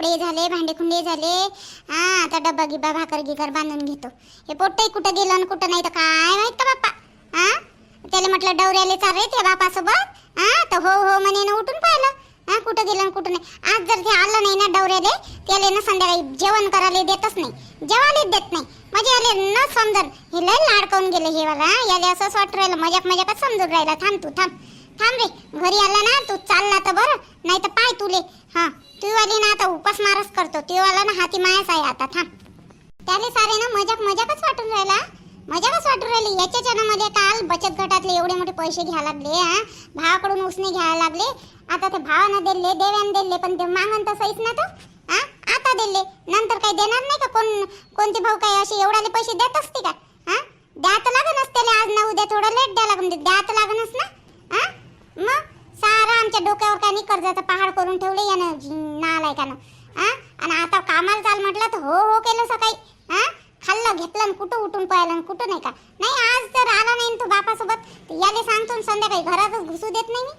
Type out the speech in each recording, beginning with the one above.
कपडे झाले भांडे खुंडे झाले. हा आता डब्बा गिब्बा भाकर गिकर बांधून घेतो. हे पोट्टही कुठं गेलं आणि कुठं नाही तर काय माहीत का बाप्पा? हा? त्याला म्हटलं डवऱ्याले चाल रे त्या बापासोबत. हा? तर हो हो म्हणे ना उठून पाहिलं. हा कुठं गेलं आणि कुठं नाही. आज जर ते आलं नाही ना डवऱ्याले त्याला ना संध्याकाळी जेवण करायला देतच नाही. जेवायलाच देत नाही. म्हणजे याले न समजन हे लय लाडकावून गेलं हे वाला. याले असंच वाटू राहिलं. मजाक मजाकच समजून राहिला. थांब तू थांब. थांब रे घरी आला ना तू चालला तर बरं नाही तर पाय तुले. हा तू वाली ना आता उपास मारच करतो. तू वाला ना हाती मायाच आहे आता थांब. त्याले सारे ना मजाक मजाकच वाटून राहिला. मजाकच वाटून राहिली. याच्या मध्ये काल बचत गटातले एवढे मोठे पैसे घ्यायला लागले हा. भावाकडून उसने घ्यायला लागले. आता ते भावानं दिले देव्यानं दिले पण ते मागन तसंच ना तो हा. आता दिले. नंतर काही देणार नाही का? कोण कोणते भाऊ काही असे एवढाले पैसे देत असते का? हा? द्या तर लागणच त्याला आज ना उद्या थोडं लेट द्या लागून. द्या तर लागणच ना हा. मग? सारा आमच्या डोक्यावर काय नाही कर्जाचा पहाड करून ठेवले यानं? नालायकानं हा आणि आता कामाला चाल म्हटलं तर हो हो केलं सकाळी. हा खाल्लं घेतलं आणि कुठं उठून पळालं आणि कुठं नाही का? नाही आज जर आला नाही तू तो बापासोबत. याले सांगतो आणि संध्याकाळी घरातच घुसू देत नाही मी.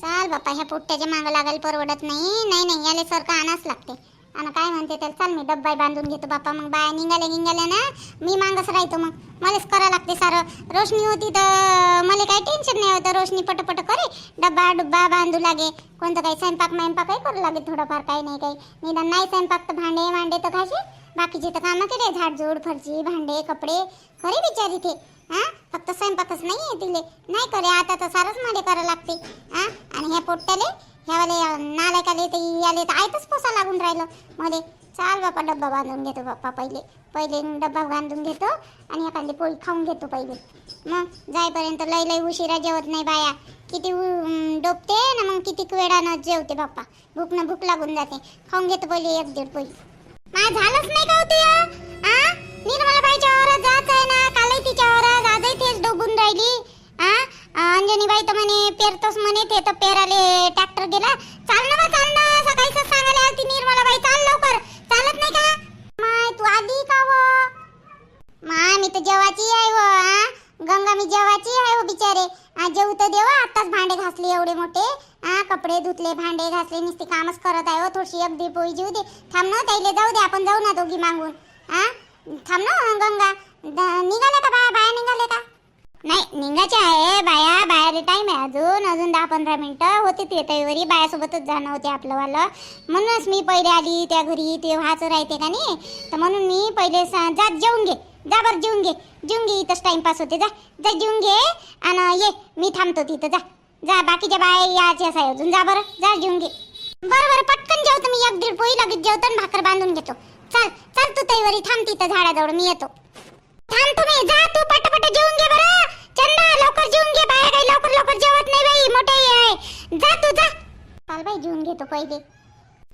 चाल बापा ह्या पोट्ट्याच्या मागं लागायला परवडत नाही. नाही नाही याले सारखं आणाच लागते. आणि काय म्हणते त्याला चाल मी डब्बाही बांधून घेतो बापा मग बाया निघाले निघाले ना मी मागच राहतो मग. मलाच करा लागते सारं. रोशनी होती तर मला काही टेन्शन नाही होतं. रोशनी पटपट करे डब्बा डुब्बा बांधू लागे. कोणतं काही स्वयंपाक स्वयंपाकही करू लागे थोडंफार काही नाही काही. निदान नाही स्वयंपाक तर भांडे भांडे तर घासे. बाकीचे तर कामं केले झाडझूड फरची भांडे कपडे. खरे बिचारी ते. हा फक्त स्वयंपाकच नाही आहे तिले. नाही करे आता तर सारंच मला करावं लागते. हा आणि ह्या पोट्ट्याले ह्यावाले नालायकाले ते याले तर आयतच पोसा लागून राहिलं. मध्ये चाल बापा डब्बा बांधून घेतो बाप्पा पहिले. पहिले डब्बा बांधून घेतो आणि एखादी पोळी खाऊन घेतो पहिले. मग जाईपर्यंत लय लय उशिरा जेवत नाही बाया. किती उ- डोबते ना मग किती वेळानं जेवते बाप्पा. भूक ना भूक लागून जाते. खाऊन घेतो पहिले एक दीड पोळी. मा झालंच नाही का होती आ? निर्मला बाईच्या जात आहे ना. कालही तिच्या वावरात आजही तेच डोबून राहिली. आ? अंजनी बाई तर म्हणे पेरतोस म्हणे ते तर पेराले ट्रॅक्टर गेला. चाल ना बा चाल ना. सकाळीच सांगायला आलती निर्मला बाई चाल लवकर. चालत नाही का? माय तू आली का व? माय मी तर जेवाची आहे व गंगा मी जेवाची आहे व बिचारे. जेवू तर देवा आताच भांडे घासले एवढे मोठे. हा कपडे धुतले भांडे घासले नुसते कामच करत आहे हो थोडीशी अगदी पोळी जीव दे. थांब ना त्याला जाऊ दे आपण जाऊ ना दोघी मागून. हा थांब ना गंगा. द- का बाया बाया निघाले का नाही निघायचे आहे बाया बाहेर टाईम आहे अजून अजून दहा पंधरा मिनटं. होते ते तैवरी बायासोबतच जाणं होते आपलं वालं. म्हणूनच मी पहिले आली त्या घरी ते व्हायचं राहते का नाही? तर म्हणून मी पहिले सा- जेवून घे. जा बरं जेवून घे. जेवून घे इथंच टाइमपास होते. जा जा जेवून घे आणि ये मी थांबतो तिथं. जा जा बाकीच्या बाया याच्याच आहे अजून. जा बरं जा जेवून घे. बरं बरं पटकन जेवतो मी. एक दीड पोळी लगेच जेवतो आणि भाकर बांधून घेतो. चल चल तू तैवरी थांब तिथं झाडाजवळ मी येतो. थांब तुम्ही जा तू पटापट जेवून घे बरं. चंदा लवकर जेवून घे बाया काही लवकर लवकर जेवत नाही बाई मोठे आहे. जा तू जा. चाल बाई जेवून घेतो पहिले.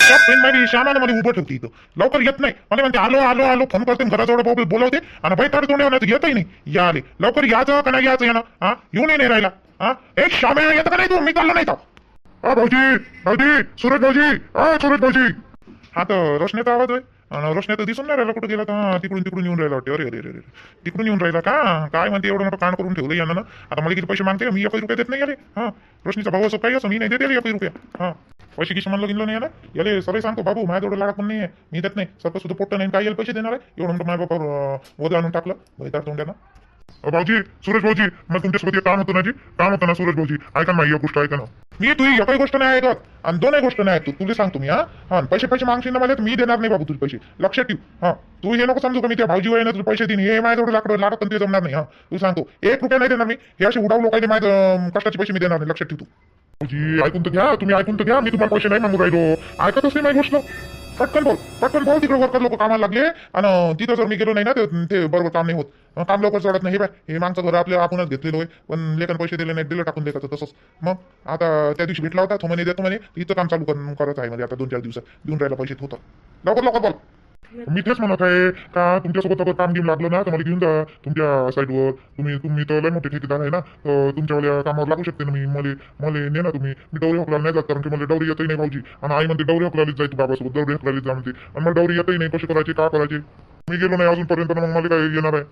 त्या फ्रेंड माझी श्यामाने मला उभं ठेवते इथं. लवकर येत नाही. मला म्हणते आलो आलो आलो. फोन करते घराजवळ बोल- बोलवते. आणि बाई ताड तोंड येणार येतही नाही. या आले. लवकर याचं का नाही याचं येणं? हा येऊनही नाही राहिला. हा एक श्यामे येतं का नाही तू? मी चाललो नाही तर अ भाऊजी भाऊजी सुरज भाऊजी. अ सुरज भाऊजी. हा तर रोशनीचा आवाज आहे. आणि रोशनी तर दिसून नाही राहिला कुठं गेला का तिकडून तिकडून येऊन राहिला वाटते. अरे अरे अरे तिकडून येऊन राहिला का? काय म्हणते एवढं मोठं कान करून ठेवलं यांना? आता मला किती पैसे मागते मी एकही रुपये देत नाही आले हा. रोशनीचा भाऊ असं काही असं मी नाही देते एकही रुपया. हा. पैसे किशी म्हणलं गेलो नाही ना याले सगळे सांगतो बाबू माझ्या एवढं लाडा पण नाही आहे मी देत नाही. सगळं सुद्धा पोट्ट नाही. काय याला पैसे देणार आहे? एवढं मोठं माझ्या बापावर वजा आणून टाकलं. भैतार तोंड्यानं. भाऊजी सूरज भाऊजी मग तुमच्यासोबत एक काम होतं ना जी काम होतं ना सूरज भाऊजी. ऐका ना ही गोष्ट ऐका ना. मी तुझी एकही गोष्ट नाही ऐकत. आणि दोनही गोष्ट नाही ऐकतो. तुला सांगतो मी हा? हा पैसे पैसे मागशील ना मला तर मी देणार नाही बाबू तुझे पैसे. लक्षात ठेव. हा तू हे नको समजू का मी त्या भाऊजी वय तुझे पैसे देईन? हे माझ्या लाकडं लाडत पण ते जमणार नाही हा? तू सांगतो. एक रुपया नाही देणार मी. हे असे उडाव लोकांचे माझ्या कष्टाचे पैसे मी देणार नाही. लक्षात ठेव तू. भाऊजी ऐकून तर घ्या. तुम्ही ऐकून तर घ्या. मी तुम्हाला पैसे नाही मागू राहिलो. ऐकतच नाही माझी गोष्ट. पटकन बोल पटकन बोल तिकडे वर्कर लोक कामाला लागले. आणि तिथं जर मी गेलो नाही ना ते- ते बरोबर काम नाही होत. काम लवकर चढत नाही. हे बाय हे मागचं घर आपल्या आपणच घेतलेलं होय. पण लेखन पैसे दिले नाही दिलं टाकून देतात तसंच. मग आता त्या दिवशी भेटला होता तो म्हणे देतो म्हणे. इथं काम चालू करून करत आहे म्हणजे आता दोन चार दिवसात. देऊन राहिला पैसे होतं लवकर लवकर बोल. मी तेच म्हणत आहे का तुमच्यासोबत अगर काम घेऊन लागलं ना? तर मला घेऊन जा तुमच्या साईडवर तुम्ही तुम्ही तर लय मोठे ठेकेदार आहे ना? तर तुमच्यावाल्या कामावर लागू शकते ना मी. मला मला ने ना तुम्ही. मी डवरी हकलायला नाही जात कारण की मला डवरी येतही नाही भाऊजी. आणि आई म्हणते डवरी हकलालीच जायचं बाबासोबत. डवरी हकलालीच जा म्हणते. आणि मला डवरी येतही नाही. कशी करायची? का करायची? मी गेलो नाही अजूनपर्यंत मग मला काय येणार आहे?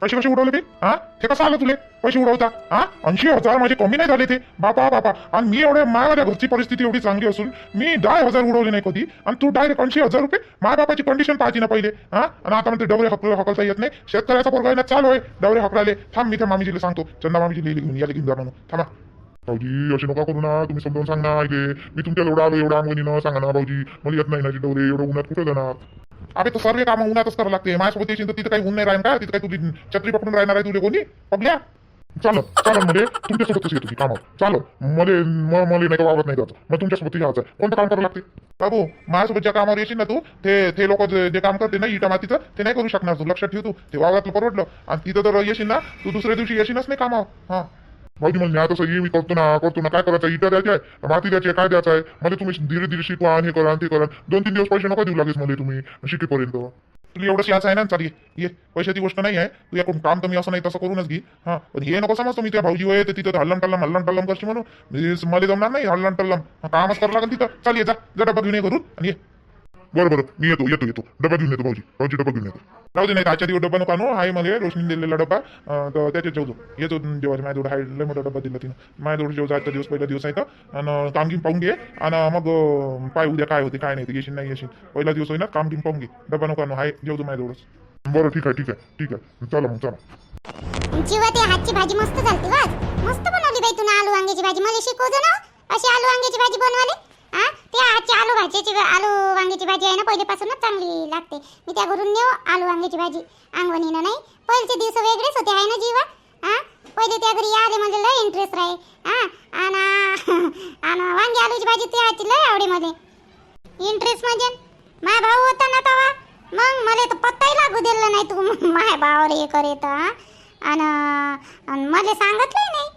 पैसे कसे उडवले ते? हा? ते कसं आलं तुले? पैसे उडवता? हा? ऐंशी हजार माझे कमी नाही झाले ते. बापा बापा. आणि मी एवढे माझ्या घरची परिस्थिती एवढी चांगली असून मी दहा हजार उडवले नाही कधी. आणि तू डायरेक्ट ऐंशी हजार रुपये माझ्या बापाची कंडिशन पाहिजे ना पहिले. हा? आणि आता म्हणते डवरे हकल हकलता येत नाही. शेतकऱ्याचा पोरगा चालू आहे. डवरे हकलाले. थांब मी त्या मामीजीला सांगतो. चंदा मामीजी लिहिली घेऊन याला घेऊन जा म्हणून. थांबा. भाऊजी असे नका करू ना. तुम्ही समजावून सांग ना ऐके मी तुमच्या एवढा आलो एवढं अंगणीनं सांगा ना भाऊजी. मला येत नाही ना डवरे एवढं उन्हात कुठे जाणार? अबे तो सर्व काम उन्हातच करावं लागते. माझ्यासोबत येशील तर तिथं काही ऊन नाही राहील का तिथं काही तुझी छत्री पकडून राहणार आहे तुझे कोणी? पगल्या? चालत चालत मध्ये म्हणजे तुमच्यासोबतच येतो की कामावर चालो मले म- मला नाही का वावरत नाही जात मग तुमच्यासोबत यायचं कोणतं काम करावं लागते? बाबू माझ्यासोबत ज्या कामावर येशील ना तू ते ते लोक जे काम करते ना इटा मातीचं ते नाही करू शकणार तू. लक्षात ठेव तू. ते वावरातलं परवडलं. आणि तिथं तर येशील ना तू दुसऱ्या दिवशी येशीलच नाही कामावर. हा. भाऊजी मग न्याय तसं ये मी करतो ना करतो ना. काय करायचं? इटा द्यायची आहे? माती द्यायची काय द्यायचं आहे? मला तुम्ही धीरे धीरे शिकवा आणि हे करा आणि ते करा. दोन तीन दिवस पैसे नका देऊ लागेल मला तुम्ही शिकेपर्यंत तुला एवढं याचं आहे ना? चाल ये. ये. पैशाची गोष्ट नाही आहे. तू याकडून काम तर मी असं नाही तसं करूनच घे. हा. पण हे नको समजतो मी त्या भाऊजी होय तर तिथं हल्लम टल्लम हल्लम टल्लम कशी म्हणून. मी- मला जमणार नाही हल्लम टल्लम. हा, कामच करावं लागेल तिथं. चाल ये जा. जा घेऊन ये घरून आणि ये. बरं बरं. मी येतो येतो येतो. डबा घेऊन येतो भाऊजी. भाऊजी डबा घेऊन येतो. राहू दे नाही आजच्या दिवस डब्बा नको आणू. आहे मला रोशनी दिलेला डबा. तर त्याच्यात जेवतो येतो जेव्हा माझ्याजवळ हाय लय मोठा डब्बा दिला तिनं. माझ्याजवळ जेवतो आजचा दिवस पहिला दिवस आहे तर. आणि काम गिम पाहून घे. आणि मग पाय उद्या काय होते काय नाही ते येशील नाही येशील. पहिला दिवस होईल ना काम गिम पाहून घे. डबा नको आणू. हाय जेवतो माझ्याजवळच बरं ठीक आहे ठीक आहे ठीक आहे. चला मग चला. जीवा ते हातची भाजी मस्त झाली मस्त बनवली बाई तुला आलू वांग्याची भाजी. मला शिकवतो ना. अशी आलू वांग्याची भाजी बनवाले. हा त्या आजची आलू भाजीची आलू वांग्याची भाजी आहे ना पहिल्यापासूनच चांगली लागते. मी त्या घरून नेऊ आलू वांग्याची भाजी. अंगवणीनं नाही पहिलेचे दिवस वेगळेच होते आहे ना जीवा? हा पहिले त्या घरी आले म्हणजे लय इंटरेस्ट राही हा आणि आणि वांगी आलूची भाजी ते आजची लय आवडे मध्ये इंटरेस्ट म्हणजे माय भाऊ होता ना तवा. मग मला तर पत्ताही लागू दिलं नाही तू. माय भावावर हे करे तर आणि मला सांगितलंही नाही.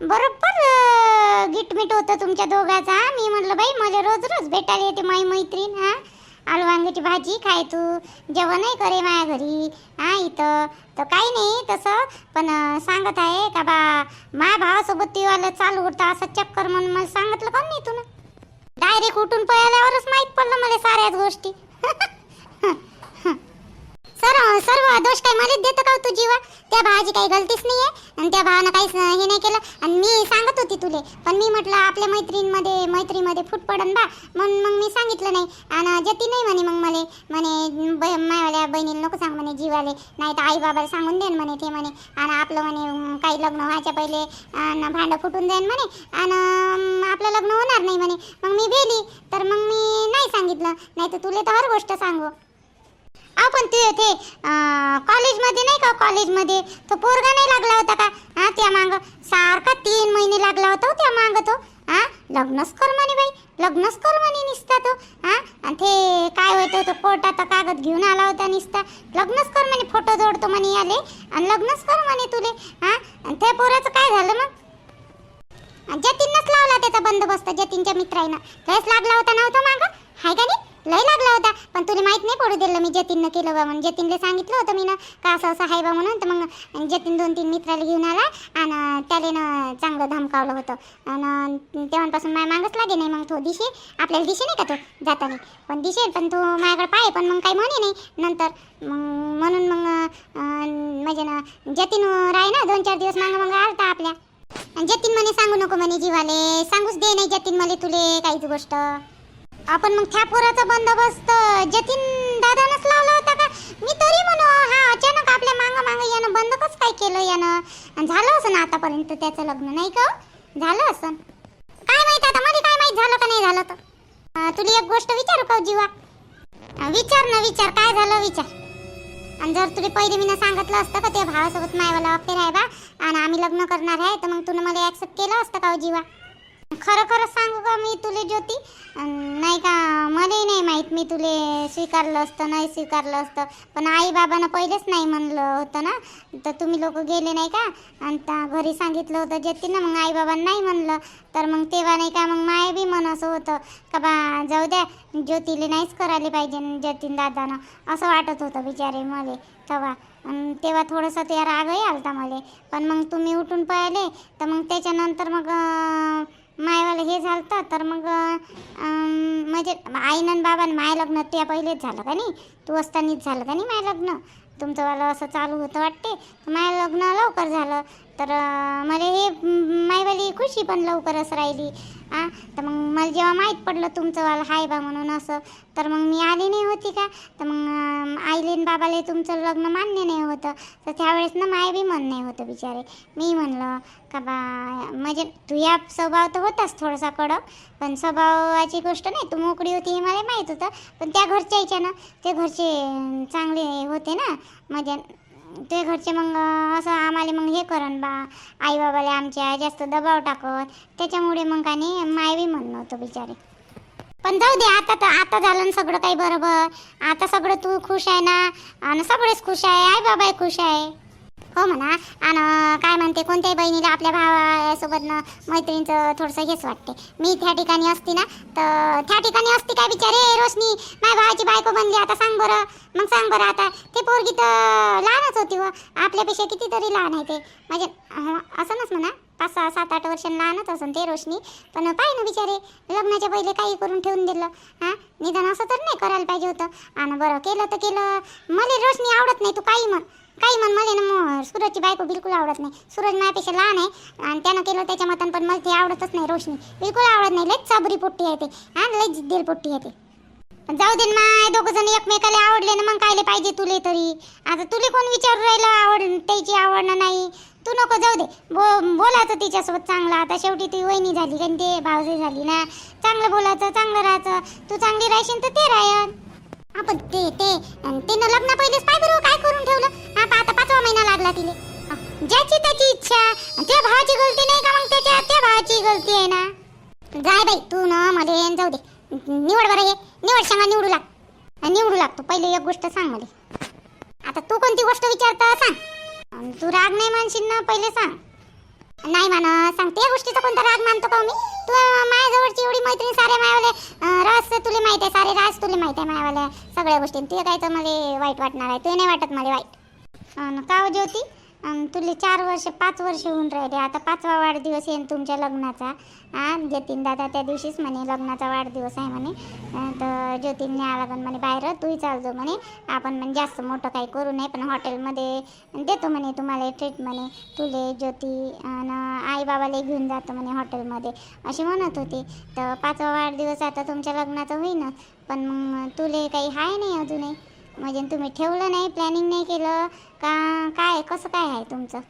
बरोबर गिटमिट होतं तुमच्या दोघाचा. मी म्हटलं बाई मला रोज रोज भेटायला येते माई मैत्रीण हां? आलू वांग्याची भाजी खाय तू जेवणही करे माझ्या घरी हां इथं. तर काही नाही तसं पण सांगत आहे का बा माझ्या भावासोबत ती वाला चालू होता असं चक्कर म्हणून मला सांगितलं का नाही तुला डायरेक्ट उठून पळाल्यावरच माहीत पडलं मला साऱ्याच गोष्टी. सर्व सर्व दोष काय मलाच देतो का हो तू जीवा? त्या भावाची काही गलतीच नाही आहे आणि त्या भावानं काहीच हे नाही केलं. आणि मी सांगत होती तुले पण मी म्हटलं आपल्या मैत्रीणमध्ये मैत्रीमध्ये फूट पडन बा. म्हणून मग मी सांगितलं नाही. आणि जती नाही म्हणे मग मला म्हणे ब मायवाल्या बहिणीला नको सांग म्हणे जीवाले. नाही तर आई बाबाला सांगून देन म्हणे ते म्हणे. आणि आपलं म्हणे काही लग्न व्हायच्या पहिले आणि भांडं फुटून जाईन म्हणे. आणि आपलं लग्न होणार नाही म्हणे. मग मी भेली. तर मग मी नाही सांगितलं. नाही तर तुले तर हर गोष्ट सांगू. आपण ते ते कॉलेजमध्ये नाही का कॉलेजमध्ये तो पोरगा नाही लागला होता का? हा त्या मांग. सारखा तीन महिने लागला होता हो त्या मांग तो. हा लग्नच कर म्हणे बाई. लग्नच कर. जतीनला सांगितलं होतं मी ना का असं असं आहे बा म्हणून तर मग जतीन दोन तीन मित्राला घेऊन आला आणि त्याले ना चांगलं धमकावलं होतं. आणि तेव्हापासून माझ्या मागच लागे नाही मग तो दिशे आपल्याला दिशे नाही का तो जाताना? पण दिशे पण तो माझ्याकडे पाय पण मग काही म्हणे नाही. नंतर मग म्हणून मग म्हणजे ना जतीन राही ना दोन चार दिवस मागं मग आलता आपल्या. जतीन म्हणे सांगू नको म्हणे जीवाले सांगूच दे नाही जतीन मला तुले काहीच गोष्ट. आपण मग त्या पोराचा बंदोबस्त जतीन मी तरी म्हणू हा अचानक आपल्या मांग मांग यानं बंद कसं काय केलं यानं? आणि झालं असं ना आतापर्यंत त्याचं लग्न नाही का? झालं असं. काय माहीत आता मध्ये काय माहीत झालं का नाही झालं तर? तुला एक गोष्ट विचारू का हो जीवा? विचार ना विचार काय झालं विचार. आणि जर तुला पहिले मी सांगितलं असतं का त्या भावासोबत मायवाला अफेअर आहे बा आणि आम्ही लग्न करणार आहे तर मग तुला मला ॲक्सेप्ट केलं असतं का हो जीवा? खरं खरं सांगू का मी तुले ज्योती? नाही का मलाही नाही माहीत मी तुले स्वीकारलं असतं नाही स्वीकारलं असतं. पण आई बाबांना पहिलेच नाही म्हणलं होतं ना? तर तुम्ही लोक गेले नाही का? आणि त्या घरी सांगितलं होतं जतीन मग आई बाबांना नाही म्हणलं. तर मग तेव्हा नाही का मग माय बी मन असं होतं का बा जाऊ द्या ज्योतीले नाहीच करायला पाहिजे ज्योतीन जतीन दादानं. असं वाटत होतं बिचारे मले तेव्हा तेव्हा थोडंसं ते रागही आलता मला. पण मग तुम्ही उठून पळले तर मग त्याच्यानंतर मग मायवाला हे झालं तर मग म्हणजे आईनं आणि बाबानं माय लग्न त्या पहिलेच झालं का नाही? तू असतानाच झालं का नाही माय लग्न? तुमचंवालं असं चालू होतं वाटते? माय लग्न लवकर झालं. तर मला हे मायवाली खुशी पण लवकरच राहिली. आ तर मग मला जेव्हा माहीत पडलं तुमचंवालं हाय बा म्हणून असं तर मग मी आली नाही होती का? तर मग आईलेन बाबाले तुमचं लग्न मान्य नाही होतं. तर त्यावेळेस ना माय बी मन नाही होतं बिचारे. मी म्हणलं का बा म्हणजे तुझ्या स्वभाव तर होताच थोडासा कडक पण स्वभावाची गोष्ट नाही. तू मोकळी होती हे मला माहीत होतं. पण त्या घरच्या याच्यानं ते घरचे चांगले होते ना म्हणजे ते घरचे मग असं आम्हाला मग हे करन बा. आई बाबाला आमच्या जास्त दबाव टाकत. त्याच्यामुळे मग का नाही माय म्हणणं होतं बिचारे. पण जाऊ दे आता तर आता झालं ना सगळं काही बरोबर. आता सगळं तू खुश आहे ना? आणि सगळेच खुश आहे आई बाबाही खुश आहे. हो म्हणा. आणि काय म्हणते कोणत्याही बहिणीला आपल्या भावासोबत मैत्रिणीचं थोडंसं हेच वाटते. मी त्या ठिकाणी असती ना तर त्या ठिकाणी असती काय बिचारे? रोशनी माझ्या भावाची बायको बनली आता सांग बरं. मग सांग बरं आता. ते पोरगी तर लहानच होती व आपल्यापेक्षा कितीतरी लहान आहे ते. म्हणजे असंच असं म्हणा. पाच सहा सात आठ वर्ष लहानच असून ते रोशनी. पण पाय ना बिचारे लग्नाच्या पहिले काही करून ठेवून दिलं. हां? निदान असं तर नाही करायला पाहिजे होतं. आणि बरं केलं तर केलं. मला रोशनी आवडत नाही तू काही म्हण. काही म्हण मला ना मग सूरजची बायको बिलकुल आवडत नाही. सूरज माझ्यापेक्षा लहान आहे आणि त्यानं केलं त्याच्या मतान पण मला ते आवडतच नाही रोशनी. बिलकुल आवडत नाही लयच चाबरी पोट्टी आहे ते. हां लय जिद्दील पोट्टी आहे ते. जाऊ दे ना माय दोघं जण एकमेकाला आवडले ना मग कायले पाहिजे तुले तरी. आता तुले कोण विचारू राहिलं आवड त्याची आवडणं नाही. तू नको जाऊ दे. बो बोलायचं तिच्यासोबत चांगलं. आता शेवटी ती वहिनी झाली कारण ते भावजी झाली ना. चांगलं बोलायचं चांगलं राहायचं. तू चांगली राहशील तर ते राहन आपण ते ते ते तिनं लग्न पहिलेच पाय बरोबर हो, काय करून ठेवलं? आता आता पाचवा महिना लागला तिले. ज्याची त्याची इच्छा त्या भावाची गलती नाही का मग त्याच्या त्या भावाची गलती आहे ना? जाय बाई तू ना मला जाऊ दे. निवड बरं हे निवड सांगा निवडू लाग. निवडू लागतो. पहिले एक गोष्ट सांग मला. आता तू कोणती गोष्ट विचारता सांग. तू राग नाही मानशील ना पहिले सांग. नाही मान सांगते या गोष्टीचा कोणता राग मानतो का हो मी? तू माझ्याजवळची एवढी मैत्रीण सारे मायावाले अं, तुला माहिती आहे सारे रास तुला माहिती आहे मायावाल्या सगळ्या गोष्टी तुला काय तर मला वाईट वाटणार आहे तुला नाही वाटत मला वाईट. का ज्योती? तुले चार वर्ष पाच वर्ष होऊन राहिले. आता पाचवा वाढदिवस येईन तुमच्या लग्नाचा. हा जतीन दादा त्या दिवशीच म्हणे लग्नाचा वाढदिवस आहे म्हणे. तर ज्योतीनने आला पण म्हणे बाहेर तूही चालतो म्हणे. आपण म्हणजे जास्त मोठं काही करू नये पण हॉटेलमध्ये देतो म्हणे तुम्हाला ट्रीट म्हणे. तुले ज्योती आणि आईबाबाला घेऊन जातो म्हणे हॉटेलमध्ये. अशी म्हणत होती. तर पाचवा वाढदिवस आता तुमच्या लग्नाचा होईन पण मग तुले काही आहे नाही अजूनही. म्हणजे तुम्ही ठेवलं नाही प्लॅनिंग नाही केलं का काय कसं काय आहे तुमचं?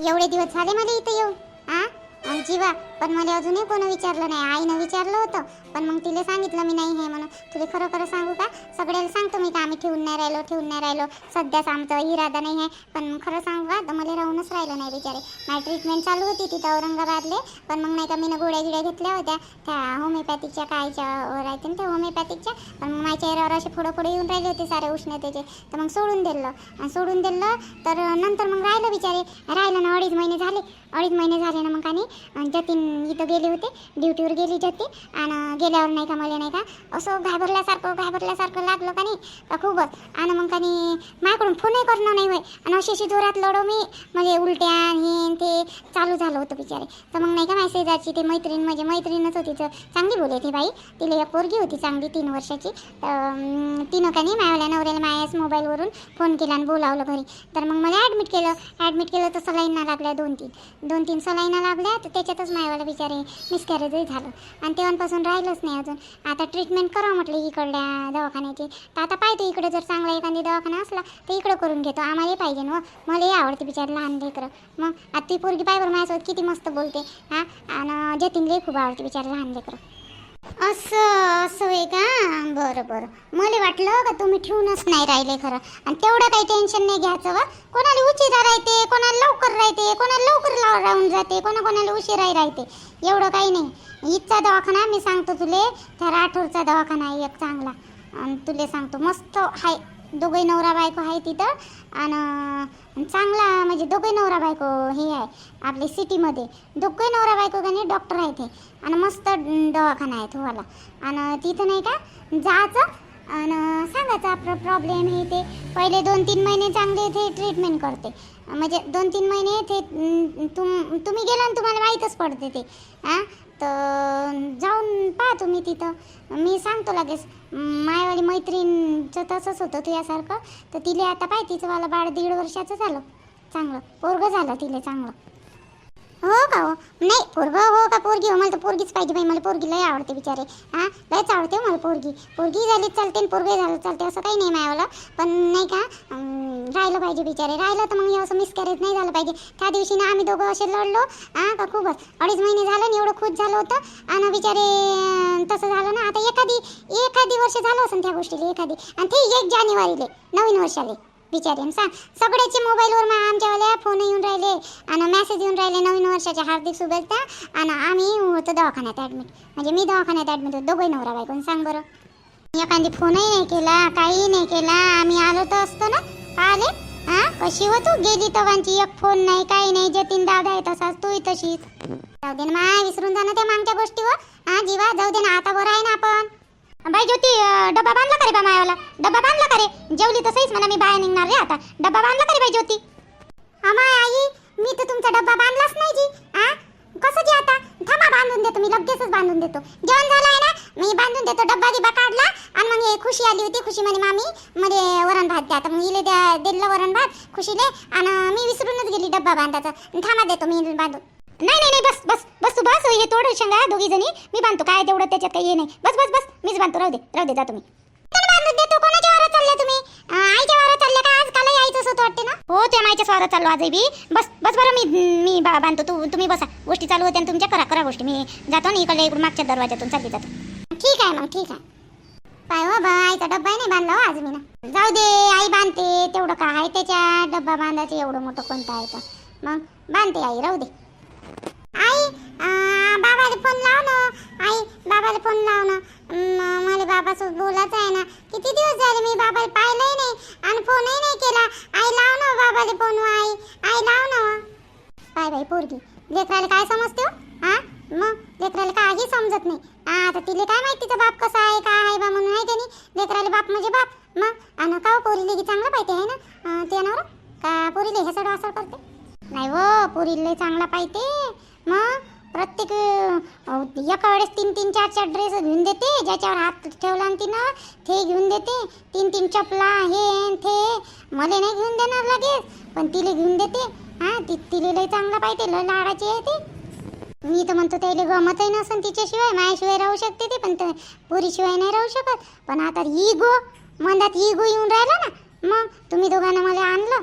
एवढे दिवस झाले मला इथं येऊ आ? आणि जीवा पण मला अजूनही कोणी विचारलं नाही. आईनं विचारलं होतं पण मग तिला सांगितलं मी नाही हे म्हणून. तुला खरं खरं सांगू का? सगळ्याला सांगतो मी का? आम्ही ठेवून नाही राहिलो ठेवून नाही राहिलो. सध्याच आमचा इरादा नाही आहे. पण खरं सांगू का? तर मला राहूनच राहिलं नाही बिचारे. माझी ट्रीटमेंट चालू होती तिथं औरंगाबादले पण मग नाही का मी गोळ्या गिड्या घेतल्या होत्या. त्या होमिओपॅथिकच्या कायच्या राहते ना त्या होमिओपॅथिकच्या पण मग माझ्या चेहऱ्यावर असे फोडं फोडं येऊन राहिले होते सारे उष्णतेचे. तर मग सोडून दिलं. आणि सोडून दिलं तर नंतर मग राहिलं बिचारे. राहिलं ना अडीच महिने झाले. अडीच महिने झाले ना मग आणि आणि जतीन इथं गेले होते. ड्युटीवर गेली जती. आणि गेल्यावर नाही का मला नाही का असं घाबरल्यासारखं घाबरल्यासारखं लागलं का नाही? का खूपच. आणि मग का नाही माझ्याकडून फोनही करणं नाही होय. आणि अशी अशी जोरात लढो मी. म्हणजे उलट्या हे ते चालू झालं होतं बिचारे. तर मग नाही का माझ्या शेजारची ते मैत्रीण म्हणजे मैत्रीणच होती तर चांगली बोलली ती बाई. तिला एक पोरगी होती चांगली तीन वर्षाची. तर तिनं का नाही मायावाल्या नवऱ्याला मायाच मोबाईलवरून फोन केला आणि बोलावलं घरी. तर मग मला ॲडमिट केलं. ॲडमिट केलं तर सलाईना लागल्या दोन तीन दोन तीन सलाईना लागल्या. तर त्याच्यातच मायावाला बिचारे. मिसकॅरेजही झालं. आणि तेव्हापासून राहिलंच नाही अजून. आता ट्रीटमेंट करावं म्हटलं इकडल्या दवाखान्याची. तर आता पाहतो इकडे जर चांगला एखादी दवाखाना असला तर इकडं करून घेतो. आम्हालाही पाहिजे ना हो. मलाही आवडते बिचार लहान लेकरं. मग आता ती पोरगी पायवर माझ्यासोबत किती मस्त बोलते. हां? आणि जतीनलाही खूप आवडते बिचारे लहान लेकरं. असं असं आहे का? बरं बरं. मला वाटलं का तुम्ही ठेवूनच नाही राहिले खरं. आणि तेवढं काही टेन्शन नाही घ्यायचं वा कोणाला उशिरा राहते? कोणाला लवकर राहते कोणाला लवकर लाव राहून जाते कोणा कोणाला उशिराही राहते एवढं काही नाही. इथचा दवाखाना मी सांगतो तुले त्या राठोरचा दवाखाना आहे एक चांगला. आणि तुले सांगतो मस्त आहे दोघे नवरा बायको आहे तिथं. आणि चांगला म्हणजे दोघे नवरा बायको हे आहे आपली सिटीमध्ये. दोघे नवरा बायको का नाही डॉक्टर आहे ते. आणि मस्त दवाखाना आहे तुम्हाला. आणि तिथं नाही का जायचं. आणि सांगायचं आपलं प्रॉब्लेम हे ते. पहिले दोन तीन महिने चांगले ते ट्रीटमेंट करते. म्हणजे दोन तीन महिने ते तुम तुम्ही गेला आणि तुम्हाला माहीतच पडते ते. हां तर जाऊन पहा तुम्ही तिथं. मी सांगतो लगेच. मायवाली मैत्रीणचं तसंच होतं तुझ्यासारखं. तर तिले आता पाय तिचं मला बाळ दीड वर्षाचं झालं. चांगलं. पोरगं झालं तिले चांगलं. हो का हो? नाही पोरगं हो का पोरगी हो? मला तर पोरगीच पाहिजे बाई मला पोरगी लय आवडते बिचारे. हां? लयच आवडते हो मला पोरगी. पोरगी झाली चालते आणि पोरगे झालं चालते असं काही नाही मायावलं पण नाही का राहिलं पाहिजे बिचारे. राहिलं तर मग हे असं मिसकॅरेज नाही झालं पाहिजे. त्या दिवशी ना आम्ही दोघं असे लढलो. हां का खूपच? अडीच महिने झालं आणि एवढं खुश झालं होतं. आणि बिचारे तसं झालं ना. आता एखादी एखादी वर्ष झालं असेल त्या गोष्टीला एखादी. आणि ते एक जानेवारीले नवीन वर्षाले. बिचारे सांग सगळ्याचे मोबाईलवर मग आमच्यावाल्या फोन येऊन राहिले आणि मेसेज येऊन राहिले नवीन वर्षाच्या हार्दिक शुभेच्छा आणि आम्ही होतो दवाखान्यात ॲडमिट म्हणजे मी दवाखान्यात ॲडमिट होतो. दोघंही नवरा बायकोन सांग बरं. एखादी फोनही नाही केला काही नाही केला आम्ही आलो तर असतो ना? आले? हा कशी हो तू? गेली तवांची. एक फोन नाही काही नाही. जतीन दादा आहे तसाच तूही तशीच. जाऊ दे ना विसरून जा ना त्या मागच्या गोष्टीवर. हा जीवा जाऊ दे ना आता बरं आहे ना आपण. बाई ज्योती डब्बा बांधला का रे बा मायावाला? डब्बा बांधला का रे? जेवली तसंच म्हणा मी बाहेर निघणार रे आता. डब्बा बांधला का रे बाई ज्योती? अमाय आई मी तर तुमचा डब्बा बांधलाच नाही जी. आ? कसं जी आता? थांबा बांधून देतो मी लगेचच बांधून देतो. जेवण झालं आहे ना? मी बांधून देतो डब्बा गिब्बा काढला आणि मग खुशी आली होती खुशी म्हणे मामी मध्ये वरण भात द्या. आता मग इले द्या दिलं वरण भात खुशीले आणि मी विसरूनच गेली डब्बा बांधायचा. थांबा देतो मी बांधून. नाही नाही नाही बस बस बस तू बस हे तोड शेंगा दोघी जणी मी बांधतो काय तेवढं त्याच्यात काही हे नाही. बस बस बस मीच बांधतो राहू दे राहू दे जा तुम्ही. बांधून देतो कोणाच्या वारात चालले तुम्ही? अं, आईच्या वारात चालले का? आज काल यायचं होतं वाटते ना? हो त्या माईच्या वारात चाललो आजही बी. बस बस बरं मी मी बा- बांधतो तू तुम्ही बसा. गोष्टी चालू होत्या आणि तुमच्या करा करा गोष्टी. मी जातो ना इकडे इकडून मागच्या दरवाजातून चालली जातो. ठीक आहे मग ठीक आहे. पाय हो बा आईचा डब्बा नाही बांधला हो, आज मी ना. जाऊ दे आई बांधते तेवढं काय आहे त्याच्या डब्बा बांधायचं एवढं मोठं कोणतं आहे तर. मग बांधते आई राहू दे. आई बाबाला फोन लाव ना आई बाबाला फोन लाव ना मला बाबासोबत बोलायचं आहे ना. किती दिवस झाले मी बाबाला पाहिलंही नाही आणि फोनही नाही केला. आई लाव ना बाबाला फोन आई. आई लाव ना काय बाई पोरगी. लेकराला काय समजते हो? हा? मग लेकराला काही समजत नाही. आता तिले काय माहिती तिचा बाप कसा आहे काय आहे बा म्हणून आहे का लेकराला बाप म्हणजे बाप. मग आणि का हो पोरीले की चांगलं पाहिजे आहे ना? ते नवरा का पोरीले हे सगळं करते? नाही व पोरीले चांगला पाहिजे. मग? प्रत्येक एका वेळेस तीन तीन चार चार ड्रेस घेऊन देते ज्याच्यावर हात ठेवला आणि तिनं ते घेऊन देते. तीन तीन चपला हे न ते. मला नाही घेऊन देणार लगेच पण तिले घेऊन देते. हा ती तिले लय चांगला पाहिजे लय लाडाची आहे ती. मी तर म्हणतो त्याला गमतही नसन तिच्याशिवाय माझ्याशिवाय राहू शकते ते पण ते पुरीशिवाय नाही राहू शकत. पण आता इगो मनात इगो येऊन राहिला ना मग तुम्ही दोघांना मला आणलं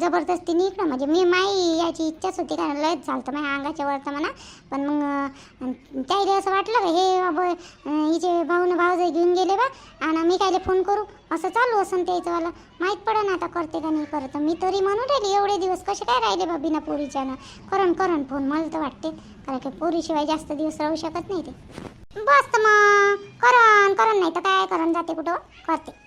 जबरदस्तीने इकडं म्हणजे मी माई याची इच्छाच होती कारण लयच झालं माझ्या अंगाच्या वरचं म्हणा. पण मग त्याही असं वाटलं का हे बाबा हिचे भाऊन भाऊ घेऊन गेले बा आणि मी कायले फोन करू? असं चालू असं त्याचं मला माहीत पडा ना आता करते का नाही करत मी तरी म्हणून राहिली एवढे दिवस कसे काय राहिले बा बिना पोरीच्यानं? करण करण फोन मला तर वाटते. कारण की पोरीशिवाय जास्त दिवस राहू शकत नाही ते. बस तर मग करण करण नाही तर काय करण जाते कुठं? करते.